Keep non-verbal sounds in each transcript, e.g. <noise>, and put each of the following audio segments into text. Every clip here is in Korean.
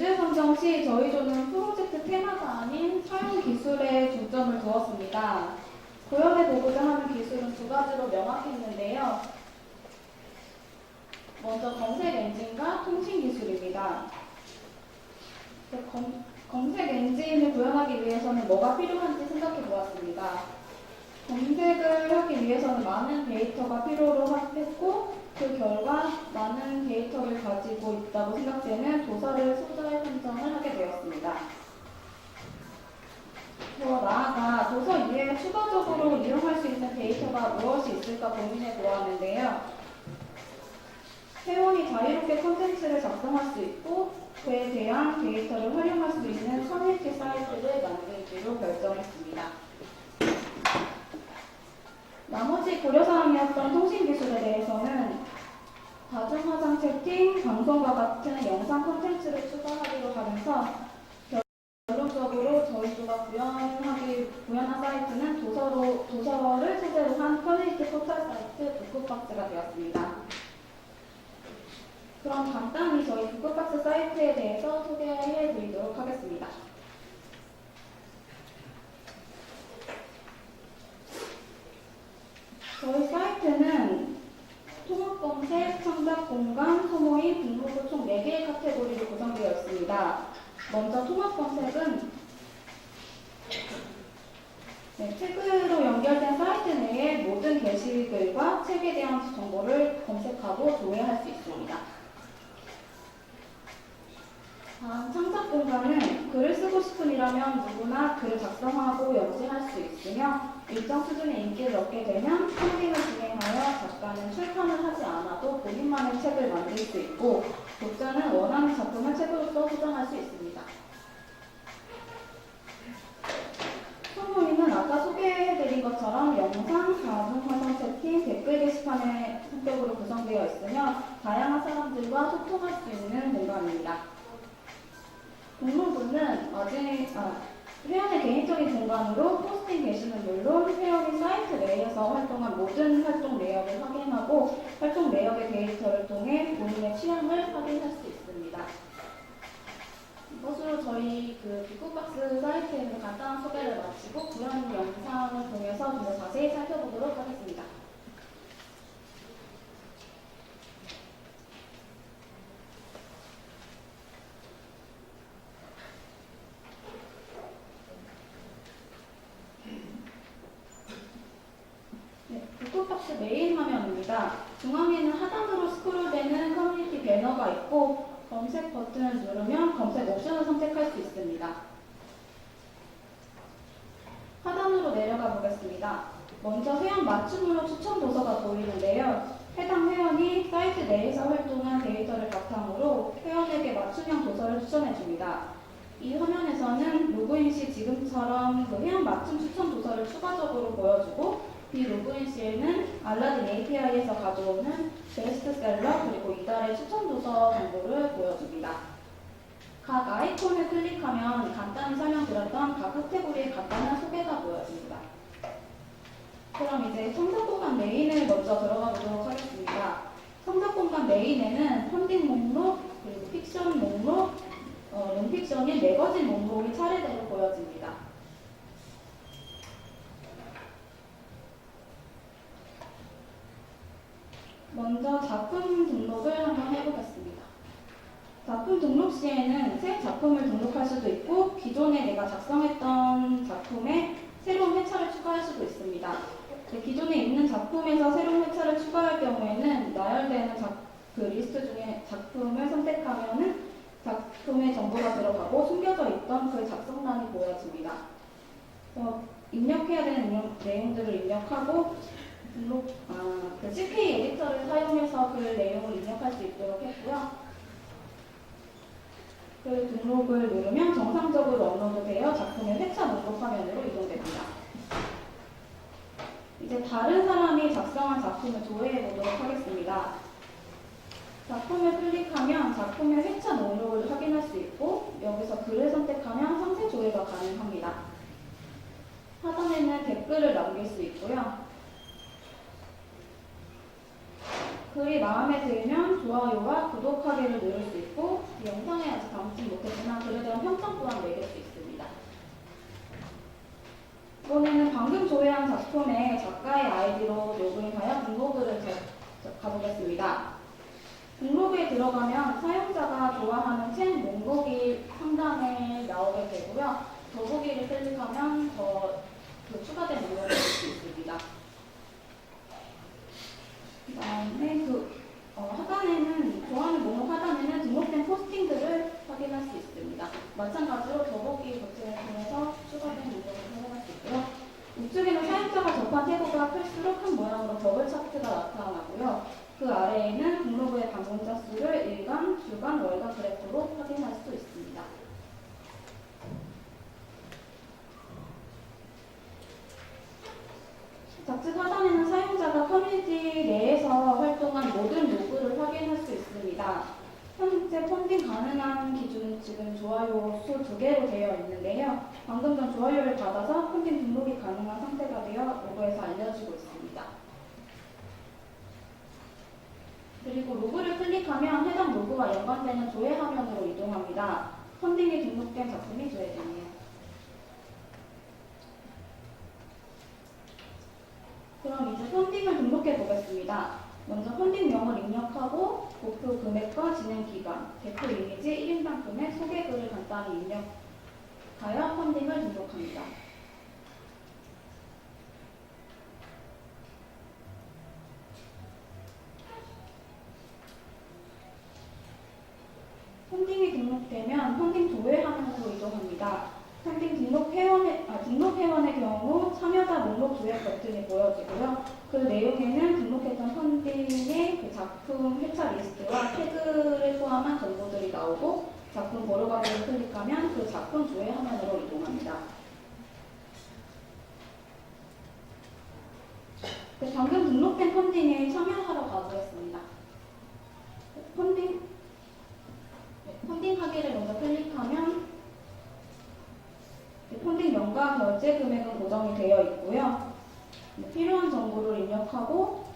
주제 선정 시 저희 조는 프로젝트 테마가 아닌 사용 기술에 중점을 두었습니다. 구현해 보고자 하는 기술은 두 가지로 명확했는데요. 먼저 검색 엔진과 통신 기술입니다. 네, 검, 검색 엔진을 구현하기 위해서는 뭐가 필요한지 생각해 보았습니다. 검색을 하기 위해서는 많은 데이터가 필요로 했고 그 결과 많은 데이터를 가지고 있다고 생각되는 도서를 소재 선정을 하게 되었습니다. 더 나아가 도서 이외에 추가적으로 이용할 수 있는 데이터가 무엇이 있을까 고민해 보았는데요. 회원이 자유롭게 콘텐츠를 작성할 수 있고 그에 대한 데이터를 활용할 수 있는 커뮤니티 사이트를 만들기로 결정했습니다. 나머지 고려사항이었던 대해서는 다중 화장 채팅, 방송과 같은 영상 콘텐츠를 추가하기로 하면서 결론적으로 저희 조가 구현하기, 구현한 사이트는 도서로, 도서를 소재로 한 커뮤니티 포털 사이트 북극박스가 되었습니다. 그럼 간단히 저희 북극박스 사이트에 대해서 소개해 드리도록 하겠습니다. 저희 사이트는 통합 검색, 창작 공간, 소모임, 등록을 총 4개의 카테고리로 구성되어 있습니다. 먼저 통합 검색은 네, 책으로 연결된 사이트 내의 모든 게시글과 책에 대한 정보를 검색하고 조회할 수 있습니다. 다음 창작 공간은 글을 쓰고 싶음이라면 누구나 글을 작성하고 연재할 수 있으며 일정 수준의 인기를 얻게 되면 펀딩을 진행하여 작가는 출판을 하지 않아도 본인만의 책을 만들 수 있고 독자는 원하는 작품을 책으로써 소장할 수 있습니다. 소모임은 아까 소개해드린 것처럼 영상, 다중화상 채팅, 댓글 게시판의 성격으로 구성되어 있으며 다양한 사람들과 소통할 수 있는 공간입니다. 공모부는 어제 아, 회원의 개인적인 공간으로 포스팅 게시는 물론 회원이 사이트 내에서 활동한 모든 활동 내역을 확인하고 활동 내역의 데이터를 통해 본인의 취향을 확인할 수 있습니다. 이것으로 저희 그 빅북박스 사이트에 간단한 소개를 마치고 구현 영상을 통해서 좀 더 자세히 살펴보도록 하겠습니다. 네, 북극박스 메인 화면입니다. 중앙에는 하단으로 스크롤되는 커뮤니티 배너가 있고 검색 버튼을 누르면 검색 옵션을 선택할 수 있습니다. 하단으로 내려가 보겠습니다. 먼저 회원 맞춤으로 추천 도서가 보이는데요. 해당 회원이 사이트 내에서 활동한 데이터를 바탕으로 회원에게 맞춤형 도서를 추천해 줍니다. 이 화면에서는 로그인 시 지금처럼 그 회원 맞춤 추천 도서를 추가적으로 보여주고 비로그인 시에는 알라딘 API에서 가져오는 베스트셀러 그리고 이달의 추천 도서 정보를 보여줍니다. 각 아이콘을 클릭하면 간단히 설명드렸던 각 카테고리의 간단한 소개가 보여집니다. 그럼 이제 청작 공간 메인을 먼저 들어가 보도록 하겠습니다. 청작 공간 메인에는 펀딩 목록, 그리고 픽션 목록, 어, 논픽션인 매거진 목록이 차례대로 보여집니다. 먼저 작품 등록을 한번 해보겠습니다. 작품 등록 시에는 새 작품을 등록할 수도 있고 기존에 내가 작성했던 작품에 새로운 회차를 추가할 수도 있습니다. 네, 기존에 있는 작품에서 새로운 회차를 추가할 경우에는 나열되는 작, 그 리스트 중에 작품을 선택하면은 작품의 정보가 들어가고 숨겨져 있던 그 작성란이 보여집니다. 그래서 입력해야 되는 입력- 내용들을 입력하고 등록, 아, 그 CK 에디터 데이터를 사용해서 그 내용을 입력할 수 있도록 했고요. 그 등록을 누르면 정상적으로 업로드되어 작품의 회차 목록 화면으로 이동됩니다. 이제 다른 사람이 작성한 작품을 조회해 보도록 하겠습니다. 작품을 클릭하면 작품의 회차 목록을 확인할 수 있고 여기서 글을 선택하면 상세 조회가 가능합니다. 하단에는 댓글을 남길 수 있고요. 글이 마음에 들면 좋아요와 구독하기를 누를 수 있고 이 영상에 아직 담지 못했지만 글에 대한 평점 또한 매길 수 있습니다. 이번에는 방금 조회한 작품의 작가의 아이디로 로그인하여 등록을 가보겠습니다. 등록에 들어가면 사용자가 좋아하는 책 목록이 상단에 나오게 되고요. 더보기를 클릭하면 더 그 추가된 목록을 볼수 있습니다. 그 다음에 그 어, 하단에는 좋아하는 목록 하단에는 등록된 포스팅들을 확인할 수 있습니다. 마찬가지로 더보기 버튼을 통해서 추가된 있고요. 우측에는 사용자가 접한 태그가 클수록 한 모양으로 더블 차트가 나타나고요. 그 아래에는 등록의 방문자 수를 일간, 주간, 월간 그래프로 확인할 수 있습니다. 좌측 하단에는 사용자가 커뮤니티 내에서 활동한 모든 로그를 확인할 수 있습니다. 현재 펀딩 가능한 기준은 지금 좋아요 수 두 개로 되어 있는데요. 방금 전 좋아요를 받아서 펀딩 등록이 가능한 상태가 되어 로그에서 알려지고 있습니다. 그리고 로그를 클릭하면 해당 로그와 연관되는 조회 화면으로 이동합니다. 펀딩이 등록된 작품이 조회되네요. 그럼 이제 펀딩을 등록해 보겠습니다. 먼저 펀딩명을 입력하고 목표 금액과 진행 기간, 대표 이미지 1인당 금액, 소개글을 간단히 입력 하여 펀딩을 등록합니다. 펀딩이 등록되면 펀딩 조회 화면으로 이동합니다. 펀딩 등록 회원의, 아, 등록 회원의 경우 참여자 목록 조회 버튼이 보여지고요. 그 내용에는 등록했던 펀딩의 그 작품 회차 리스트와 태그를 포함한 정보들이 나오고 작품 보러가기를 클릭하면 그 작품 조회 화면으로 이동합니다. 네, 방금 등록된 펀딩에 참여하러 가보겠습니다. 펀딩 네, 펀딩 하기를 먼저 클릭하면 네, 펀딩 명과 결제 금액은 고정이 되어 있고요. 네, 필요한 정보를 입력하고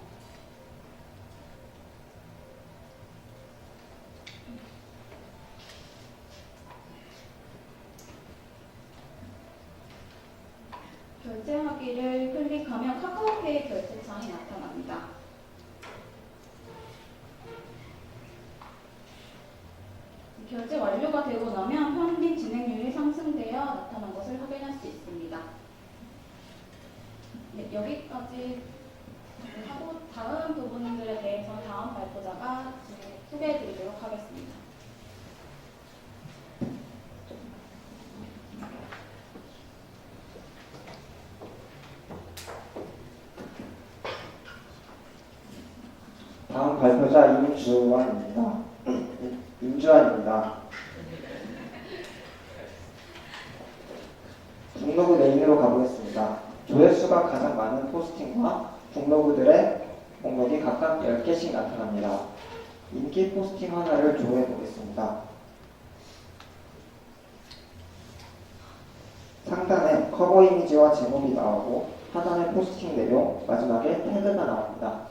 결제하기를 클릭하면 카카오페이 결제창이 나타납니다. 결제 완료가 되고 나면 펀딩 진행률이 상승되어 나타난 것을 확인할 수 있습니다. 네, 여기까지 하고 다음 부분들에 대해서 다음 발표자가 소개해 드리도록 하겠습니다. 다음 발표자 임 주환입니다. 임주환입니다. 중로구 메인으로 가보겠습니다. 조회수가 가장 많은 포스팅과 중로구들의 목록이 각각 10개씩 나타납니다. 인기 포스팅 하나를 조회해 보겠습니다. 상단에 커버 이미지와 제목이 나오고 하단에 포스팅 내용, 마지막에 태그가 나옵니다.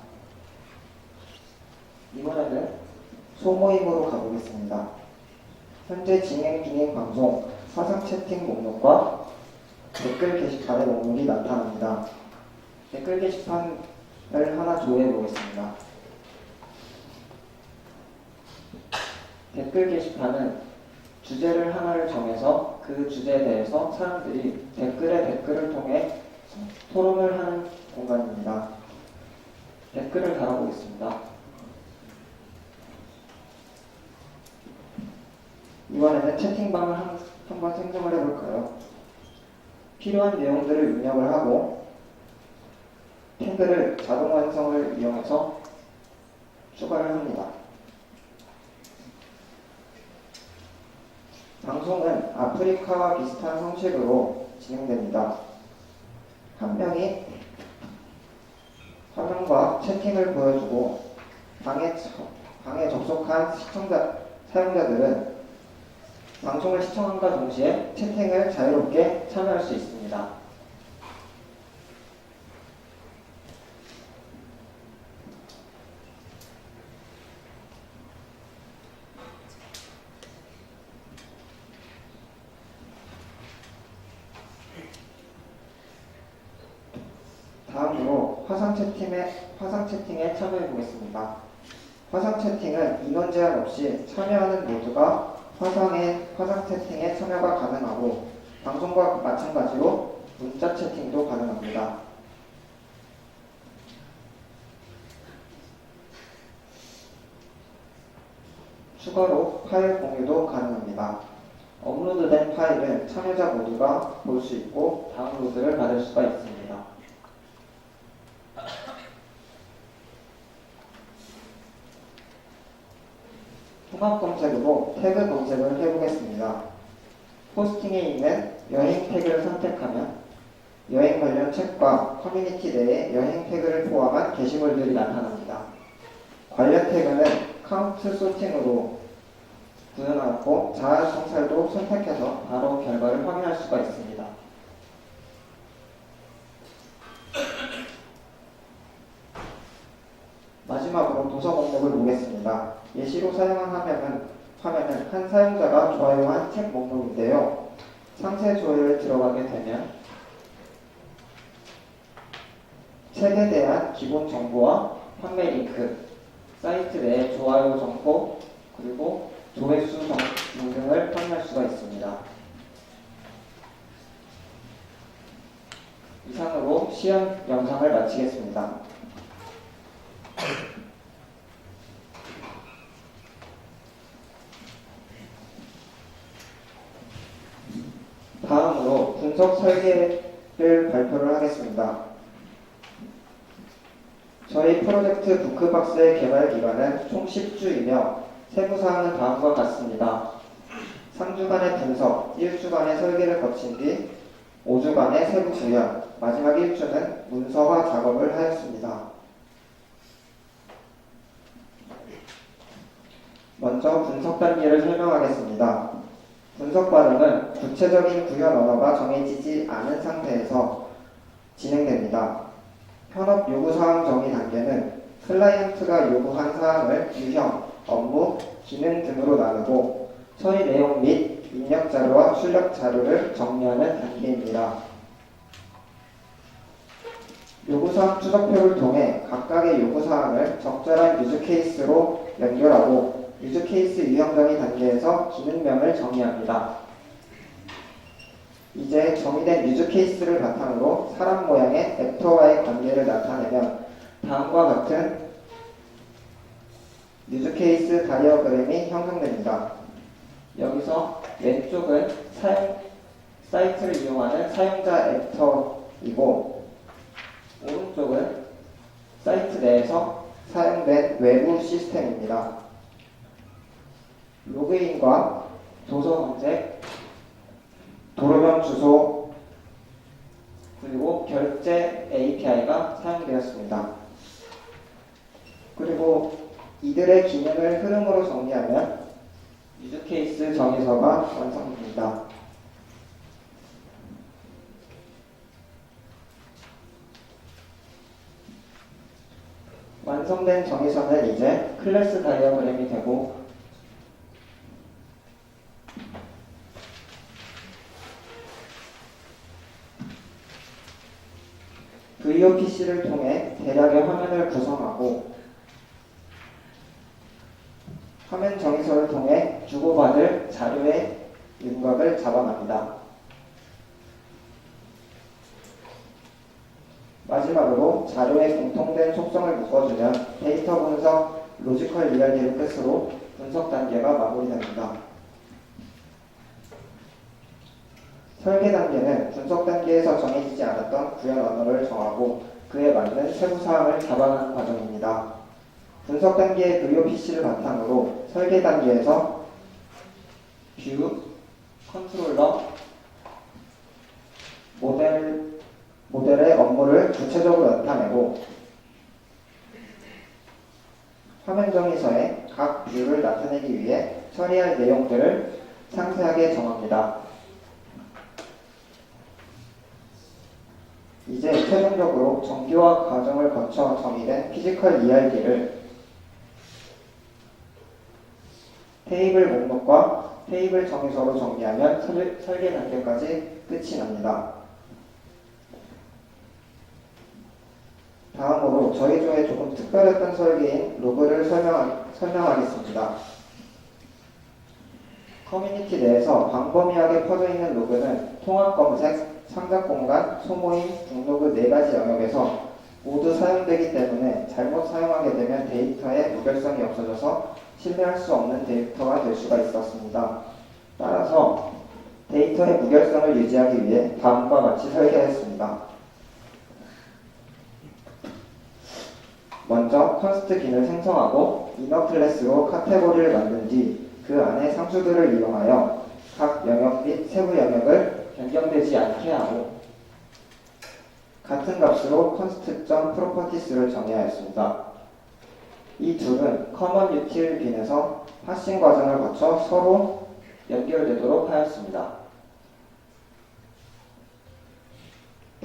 이번에는 소모임으로 가보겠습니다. 현재 진행 중인 방송 사상 채팅 목록과 댓글 게시판의 목록이 나타납니다. 댓글 게시판을 하나 조회해 보겠습니다. 댓글 게시판은 주제를 하나를 정해서 그 주제에 대해서 사람들이 댓글에 댓글을 통해 토론을 하는 공간입니다. 댓글을 달아보겠습니다. 이번에는 채팅방을 한, 한번 생성을 해볼까요? 필요한 내용들을 입력을 하고 태그를 자동 완성을 이용해서 추가를 합니다. 방송은 아프리카와 비슷한 형식으로 진행됩니다. 한 명이 화면과 채팅을 보여주고 방에, 저- 방에 접속한 시청자, 사용자들은 방송을 시청함과 동시에 채팅을 자유롭게 참여할 수 있습니다. 다음으로 화상 채팅에 화상 채팅에 참여해 보겠습니다. 화상 채팅은 인원 제한 없이 참여하는 모두가 화상에 화상 채팅에 참여가 가능하고 방송과 마찬가지로 문자 채팅도 가능합니다. 추가로 파일 공유도 가능합니다. 업로드된 파일은 참여자 모두가 볼 수 있고 다운로드를 받을 수가 있습니다. 통합 검색으로 태그 검색을 해보겠습니다. 포스팅에 있는 여행 태그를 선택하면 여행 관련 책과 커뮤니티 내에 여행 태그를 포함한 게시물들이 나타납니다. 관련 태그는 카운트 소팅으로 구현하고 자아 성찰도 선택해서 바로 결과를 확인할 수가 있습니다. 마지막으로 도서 목록을 예시로 사용한 화면은, 화면은 한 사용자가 좋아요한 책 목록인데요. 상세 조회를 들어가게 되면 책에 대한 기본 정보와 판매 링크, 사이트 내 좋아요 정보, 그리고 조회수 정- 등등을 확인할 수가 있습니다. 이상으로 시연 영상을 마치겠습니다. 다음으로 분석 설계를 발표를 하겠습니다. 저희 프로젝트 부크박스의 개발 기간은 총 10주이며 세부사항은 다음과 같습니다. 3주간의 분석, 1주간의 설계를 거친 뒤 5주간의 세부 구현, 마지막 1주는 문서화 작업을 하였습니다. 먼저 분석 단계를 설명하겠습니다. 분석 과정은 구체적인 구현 언어가 정해지지 않은 상태에서 진행됩니다. 현업 요구사항 정의 단계는 클라이언트가 요구한 사항을 유형, 업무, 기능 등으로 나누고 처리 내용 및 입력 자료와 출력 자료를 정리하는 단계입니다. 요구사항 추적표를 통해 각각의 요구사항을 적절한 유즈 케이스로 연결하고 유즈 케이스 유형 정의 단계에서 기능명을 정의합니다. 이제 정의된 유즈 케이스를 바탕으로 사람 모양의 액터와의 관계를 나타내면 다음과 같은 유즈 케이스 다이어그램이 형성됩니다. 여기서 왼쪽은 사용, 사이트를 이용하는 사용자 액터이고 오른쪽은 사이트 내에서 사용된 외부 시스템입니다. 로그인과 도서 검색, 도로명 주소, 그리고 결제 API가 사용되었습니다. 그리고 이들의 기능을 흐름으로 정리하면 유즈 케이스 정의서가 완성됩니다. 완성된 정의서는 이제 클래스 다이어그램이 되고 VOPC를 통해 대략의 화면을 구성하고 화면 정의서를 통해 주고받을 자료의 윤곽을 잡아갑니다. 마지막으로 자료의 공통된 속성을 묶어주면 데이터 분석, 로지컬 리얼리를 끝으로 분석 단계가 마무리됩니다. 설계 단계는 분석 단계에서 정해지지 않았던 구현 언어를 정하고 그에 맞는 세부 사항을 잡아가는 과정입니다. 분석 단계의 VOPC를 바탕으로 설계 단계에서 뷰, 컨트롤러, 모델, 모델의 업무를 구체적으로 나타내고 화면 정의서에 각 뷰를 나타내기 위해 처리할 내용들을 상세하게 정합니다. 이제 최종적으로 정기화 과정을 거쳐 정의된 피지컬 ERD를 테이블 목록과 테이블 정의서로 정리하면 설- 설계 단계까지 끝이 납니다. 다음으로 저희 조에 조금 특별했던 설계인 로그를 설명, 설명하겠습니다. 커뮤니티 내에서 광범위하게 퍼져 있는 로그는 통합 검색, 창작 공간, 소모임, 등록의 네 가지 영역에서 모두 사용되기 때문에 잘못 사용하게 되면 데이터의 무결성이 없어져서 신뢰할 수 없는 데이터가 될 수가 있었습니다. 따라서 데이터의 무결성을 유지하기 위해 다음과 같이 설계했습니다. 먼저 컨스트 빈을 생성하고 이너 클래스로 카테고리를 만든 뒤 그 안에 상수들을 이용하여 각 영역 및 세부 영역을 변경되지 않게 하고 같은 값으로 const.properties를 정의하였습니다. 이 둘은 common util 빈에서 파싱 과정을 거쳐 서로 연결되도록 하였습니다.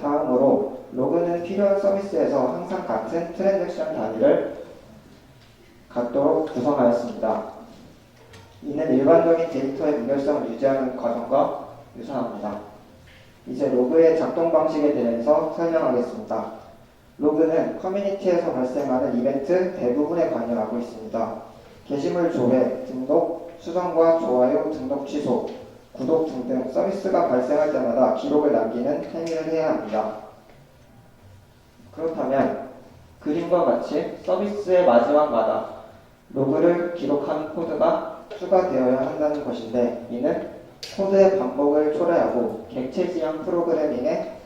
다음으로 로그는 필요한 서비스에서 항상 같은 트랜잭션 단위를 갖도록 구성하였습니다. 이는 일반적인 데이터의 무결성을 유지하는 과정과 유사합니다. 이제 로그의 작동 방식에 대해서 설명하겠습니다. 로그는 커뮤니티에서 발생하는 이벤트 대부분에 관여하고 있습니다. 게시물 조회, 등록, 수정과 좋아요, 등록 취소, 구독 등등 서비스가 발생할 때마다 기록을 남기는 행위를 해야 합니다. 그렇다면 그림과 같이 서비스의 마지막마다 로그를 기록하는 코드가 추가되어야 한다는 것인데 이는 코드의 반복을 초래하고 객체 지향 프로그래밍에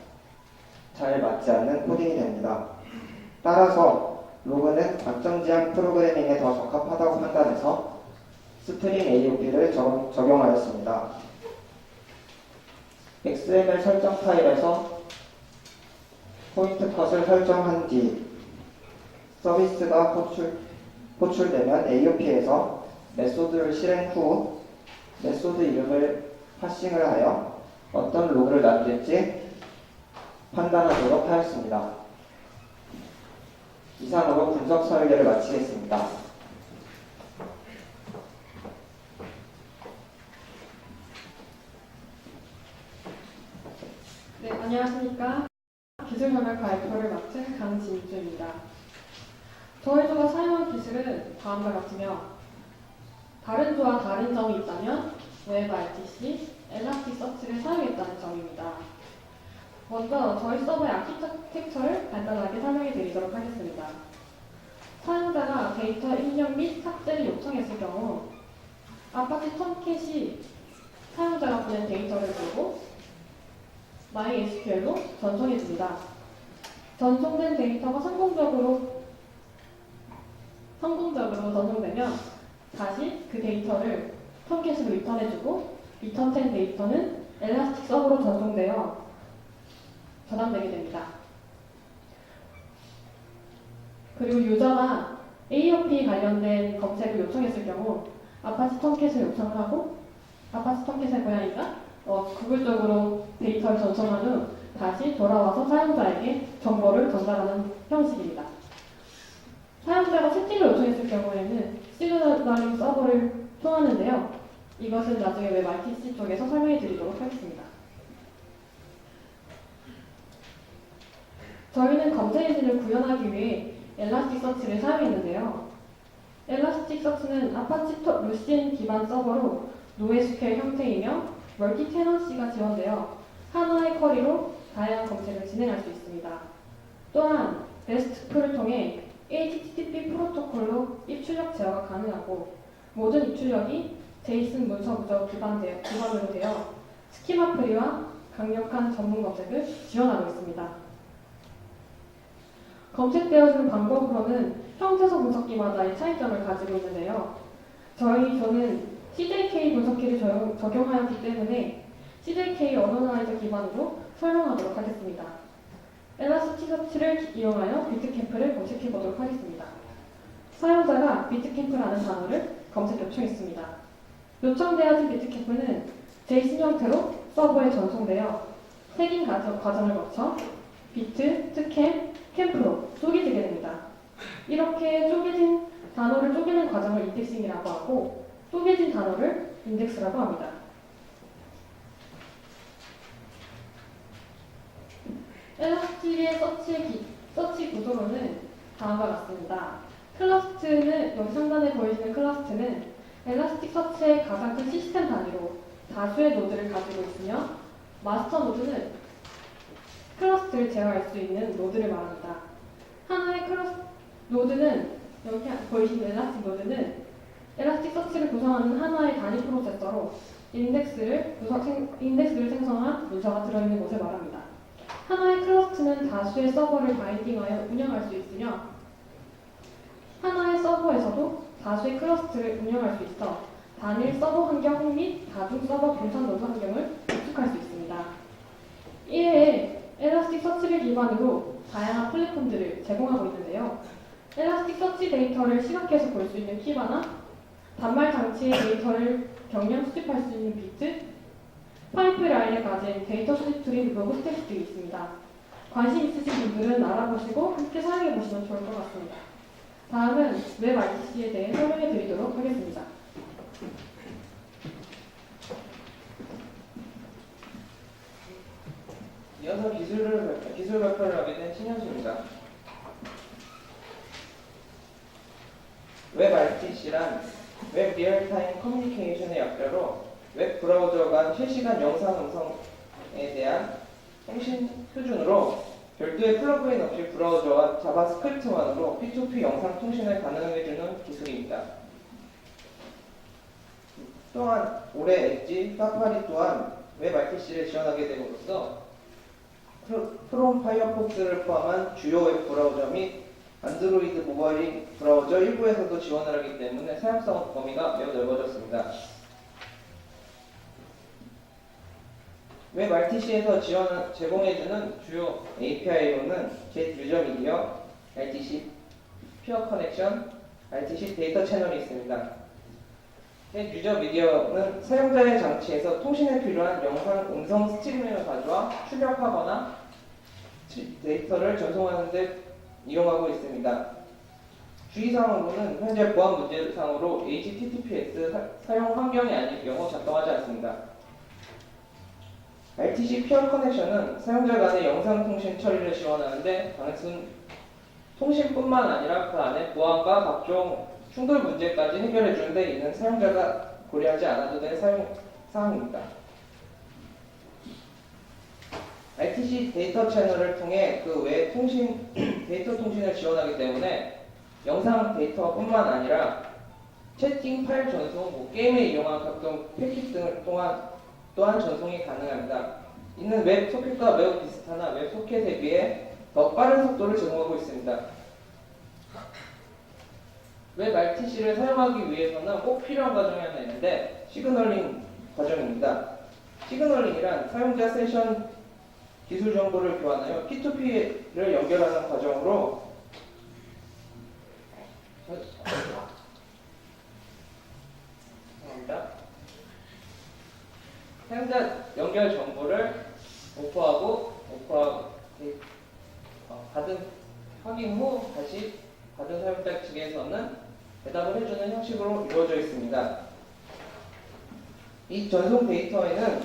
잘 맞지 않는 코딩이 됩니다. 따라서 로그는 확정 지향 프로그래밍에 더 적합하다고 판단해서 스프링 AOP를 적용하였습니다. XML 설정 파일에서 포인트 컷을 설정한 뒤 서비스가 호출, 호출되면 AOP에서 메소드를 실행 후 메소드 이름을 파싱을 하여 어떤 로그를 남길지 판단하도록 하였습니다. 이상으로 분석 설계를 마치겠습니다. 네, 안녕하십니까. 기술협약 발표를 맡은 강진주입니다. 저희 조가 사용한 기술은 다음과 같으며 다른 조와 다른 점이 있다면 웹 RTC, 엘라스틱 서치를 사용했다는 점입니다. 먼저 저희 서버의 아키텍처를 간단하게 설명해 드리도록 하겠습니다. 사용자가 데이터 입력 및 삭제를 요청했을 경우 아파치 톰캣이 사용자가 보낸 데이터를 보고 MySQL로 전송해 줍니다. 전송된 데이터가 성공적으로 성공적으로 전송되면 다시 그 데이터를 톰캣으로 리턴해주고 리턴된 데이터는 엘라스틱 서버로 전송되어 저장되게 됩니다. 그리고 유저가 AOP 관련된 검색을 요청했을 경우 아파치 톰캣을 요청하고 아파치 톰캣의 고양이가 어, 구글 쪽으로 데이터를 전송한 후 다시 돌아와서 사용자에게 정보를 전달하는 형식입니다. 사용자가 채팅을 요청했을 경우에는 시그널링 서버를 통하는데요. 이것은 나중에 웹 RTC 쪽에서 설명해 드리도록 하겠습니다. 저희는 검색 엔진을 구현하기 위해 엘라스틱 서치를 사용했는데요. 엘라스틱 서치는 아파치 톱 루신 기반 서버로 노에스QL 형태이며 멀티 테넌시가 지원되어 하나의 쿼리로 다양한 검색을 진행할 수 있습니다. 또한 REST풀을 통해 HTTP 프로토콜로 입출력 제어가 가능하고 모든 입출력이 제이슨 문서 구조 기반되어, 기반으로 되어 스키마 프리와 강력한 전문 검색을 지원하고 있습니다. 검색되어지는 방법으로는 형태소 분석기마다의 차이점을 가지고 있는데요. 저희 저는 CJK 분석기를 적용, 적용하였기 때문에 CJK 언어나이저 기반으로 설명하도록 하겠습니다. 엘라스티 서치를 이용하여 비트캠프를 검색해 보도록 하겠습니다. 사용자가 비트캠프라는 단어를 검색 요청했습니다. 요청되어진 비트캠프는 JSON 형태로 서버에 전송되어 색인 과정, 과정을 거쳐 비트, 특캠, 캠프로 쪼개지게 됩니다. 이렇게 쪼개진 단어를 쪼개는 과정을 인덱싱이라고 하고 쪼개진 단어를 인덱스라고 합니다. 엘라스틱의 서치, 기, 서치 구조로는 다음과 같습니다. 클러스트는 여기 상단에 보이시는 클러스트는 엘라스틱 서치의 가장 큰 시스템 단위로 다수의 노드를 가지고 있으며 마스터 노드는 클러스트를 제어할 수 있는 노드를 말합니다. 하나의 클러스 노드는 여기 보이시는 엘라스틱 노드는 엘라스틱 서치를 구성하는 하나의 단위 프로세서로 인덱스를 구성, 생, 인덱스를 생성한 문서가 들어있는 것을 말합니다. 하나의 클러스트는 다수의 서버를 바인딩하여 운영할 수 있으며 하나의 서버에서도 다수의 클러스트를 운영할 수 있어 단일 서버 환경 및 다중 서버 분산 노드 환경을 구축할 수 있습니다. 이외에 엘라스틱 서치를 기반으로 다양한 플랫폼들을 제공하고 있는데요. 엘라스틱 서치 데이터를 시각해서 볼 수 있는 키바나 단말 장치의 데이터를 경량 수집할 수 있는 비트, 파이프라인을 가진 데이터 수집 트리 로그스테스 등이 있습니다. 관심 있으신 분들은 알아보시고 함께 사용해 보시면 좋을 것 같습니다. 다음은 웹 RTC에 대해 설명해 드리도록 하겠습니다. 이어서 기술을 기술 발표를 하게 된 신현수입니다. 웹 RTC란 웹 리얼타임 커뮤니케이션의 약자로 웹 브라우저 간 실시간 영상 음성에 대한 통신 표준으로 별도의 플러그인 없이 브라우저와 자바스크립트만으로 P2P 영상 통신을 가능해주는 기술입니다. 또한 올해 엣지, 사파리 또한 웹 RTC를 지원하게 됨으로써 크롬 파이어폭스를 포함한 주요 웹 브라우저 및 안드로이드 모바일 브라우저 일부에서도 지원을 하기 때문에 사용성 범위가 매우 넓어졌습니다. 웹 RTC에서 지원 제공해주는 주요 API로는 미디어, RTC 피어 커넥션, RTC 데이터 채널이 있습니다. 겟 유저 미디어는 사용자의 장치에서 통신에 필요한 영상, 음성 스트리밍을 가져와 출력하거나 치- 데이터를 전송하는 데 이용하고 있습니다. 주의사항으로는 현재 보안 문제상으로 HTTPS 사- 사용 환경이 아닌 경우 작동하지 않습니다. RTC 피어 커넥션은 사용자 간의 영상 통신 처리를 지원하는데 단순 통신뿐만 아니라 그 안에 보안과 각종 충돌 문제까지 해결해 주는 데 있는 사용자가 고려하지 않아도 될 사용 사항입니다. RTC 데이터 채널을 통해 그외 통신 <clears throat> 데이터 통신을 지원하기 때문에 영상 데이터뿐만 아니라 채팅 파일 전송, 뭐 게임에 이용한 각종 패킷 등을 통한 또한 전송이 가능합니다. 이는 웹 소켓과 매우 비슷하나 웹 소켓에 비해 더 빠른 속도를 제공하고 있습니다. 웹 RTC를 사용하기 위해서는 꼭 필요한 과정이 하나 있는데 시그널링 과정입니다. 시그널링이란 사용자 세션 기술 정보를 교환하여 P2P를 연결하는 과정으로 죄송합니다. 사용자 연결 정보를 오퍼하고 오퍼하고 이- 어, 받은 확인 후 다시 받은 사용자 측에서는 대답을 해주는 형식으로 이루어져 있습니다. 이 전송 데이터에는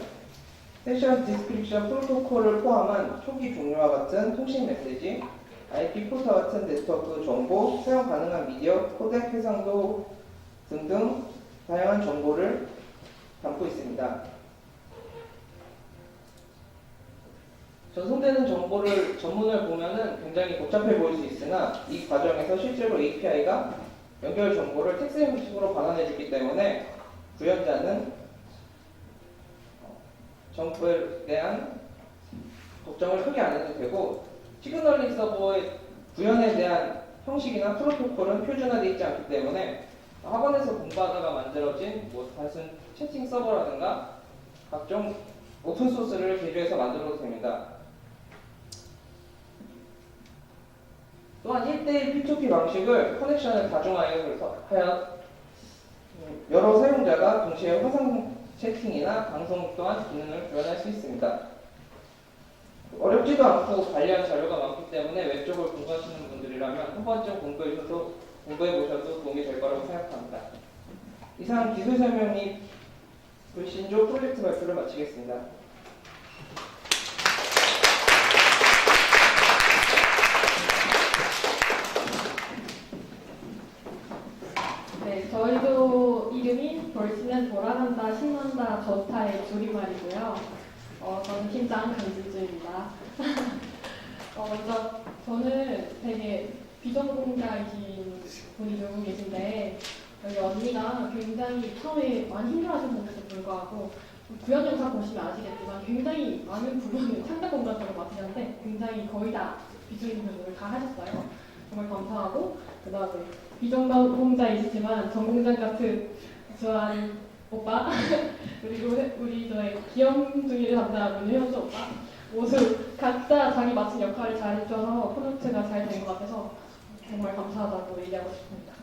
세션 디스크립션 프로토콜을 포함한 초기 종료와 같은 통신 메시지, IP 포터 같은 네트워크 정보, 사용 가능한 미디어, 코덱 해상도 등등 다양한 정보를 담고 있습니다. 전송되는 정보를 전문을 보면은 굉장히 복잡해 보일 수 있으나 이 과정에서 실제로 API가 연결 정보를 텍스트 형식으로 반환해 주기 때문에 구현자는 정보에 대한 걱정을 크게 안 해도 되고 시그널링 서버의 구현에 대한 형식이나 프로토콜은 표준화되어 있지 않기 때문에 학원에서 공부하다가 만들어진 뭐 단순 채팅 서버라든가 각종 오픈 소스를 개조해서 만들어도 됩니다. 또한 1대1 P2P 방식을 커넥션을 다중화하여 하여 음, 여러 사용자가 동시에 화상 채팅이나 방송 또한 기능을 구현할 수 있습니다. 어렵지도 않고 관리한 자료가 많기 때문에 웹쪽을 공부하시는 분들이라면 한 번쯤 공부해 보셔도 공부해 보셔도 도움이 될 거라고 생각합니다. 이상 기술 설명이 불신조 프로젝트 발표를 마치겠습니다. 네, 저희도 이름이 벌시는 돌아간다, 신난다, 저스타의 줄임말이고요. 어, 저는 팀장 강진주입니다. <laughs> 어, 먼저 저는 되게 비전공자이신 분이 누구 계신데 여기 언니가 굉장히 처음에 많이 힘들어하셨는데도 불구하고 구현 영상 보시면 아시겠지만 굉장히 많은 부분을 창작 공간으로 맡으셨는데 굉장히 거의 다 비주얼 부분을 다 하셨어요. 정말 감사하고 그 다음에 비전공자이시지만 전공자 같은 좋아하는 오빠 그리고 <laughs> 우리 저의 귀염둥이를 담당하는 현수 오빠 모두 각자 자기 맡은 역할을 잘 해줘서 프로젝트가 잘 된 것 같아서 정말 감사하다고 얘기하고 싶습니다.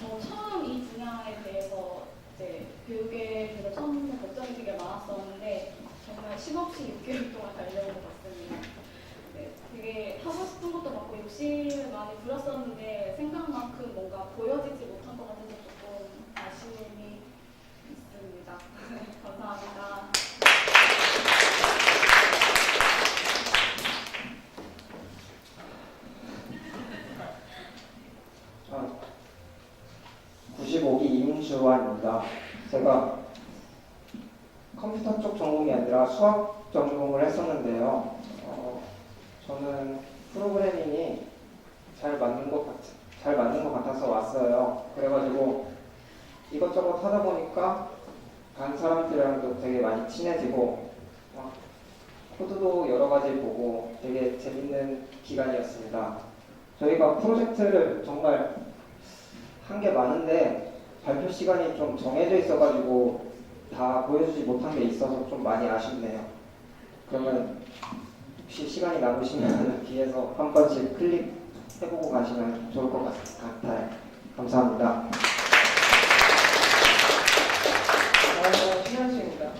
저 처음 이 분야에 대해서 이제 교육에 대해서 처음 걱정이 되게 많았었는데 정말 쉼없이 6개월 동안 달려온 것 같습니다. 네, 되게 하고 싶은 것도 많고 욕심을 많이 부렸었는데 생각만큼 뭔가 보여지지 못한 것 같아서 조금 아쉬움이 있습니다. 감사합니다. 아, 95기 임주환입니다. 제가 컴퓨터 쪽 전공이 아니라 수학 전공을 했었는데요. 어, 저는 프로그래밍이 잘 맞는 것 같, 잘 맞는 것 같아서 왔어요. 그래가지고 이것저것 하다 보니까 간 사람들이랑도 되게 많이 친해지고 어, 코드도 여러 가지 보고 되게 재밌는 기간이었습니다. 저희가 프로젝트를 정말 한 게 많은데 발표 시간이 좀 정해져 있어가지고 다 보여주지 못한 게 있어서 좀 많이 아쉽네요. 그러면 혹시 시간이 남으시면 <laughs> 뒤에서 한 번씩 클릭해보고 가시면 좋을 것 같- 같아요. 감사합니다. 어, 신한씨입니다.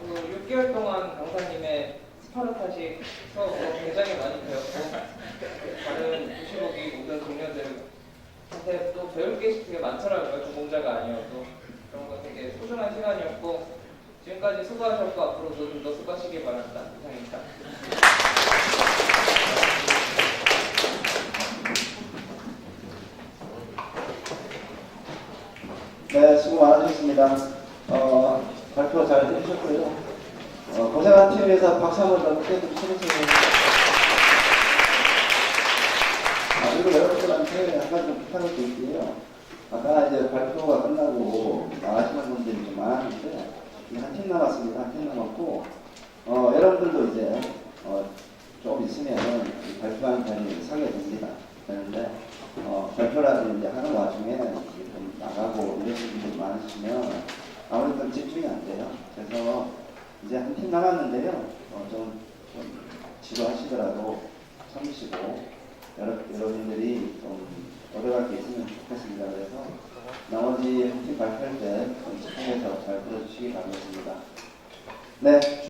그 6개월 동안 강사님의 스파르타식 수업으로 굉장히 많이 배웠고 다른 95기 모든 동료들한테 또 배울 게 되게 많더라고요. 전공자가 아니어도 그런 거 되게 소중한 시간이었고 지금까지 수고하셨고 앞으로도 좀 더 수고하시길 바랍니다. 이상입니다. 네, 수고 많으셨습니다. 어, 발표 잘 해주셨고요. 어, 고생한 팀 위해서 박수 한번 더좀 쳐주세요. 아, 그리고 여러분들한테 약간 좀 부탁을 드릴게요. 아까 이제 발표가 끝나고 나가시는 분들이 좀 많은데, 한 팀 남았습니다. 한 팀 남았고, 어, 여러분들도 이제, 어, 좀 있으면 이 발표하는 편이 상게 됩니다. 그런데, 어, 발표라도 이제 하는 와중에 좀 나가고 이러시는 분들이 많으시면 아무래도 좀 집중이 안 돼요. 그래서 이제 한 팀 남았는데요. 어, 좀, 좀 지도하시더라도 참으시고 여러, 여러분들이 좀 얻어갈 게 있으면 좋겠습니다. 그래서 나머지 한 팀 발표할 때좀 집중해서 잘 들어주시기 바라겠습니다. 네.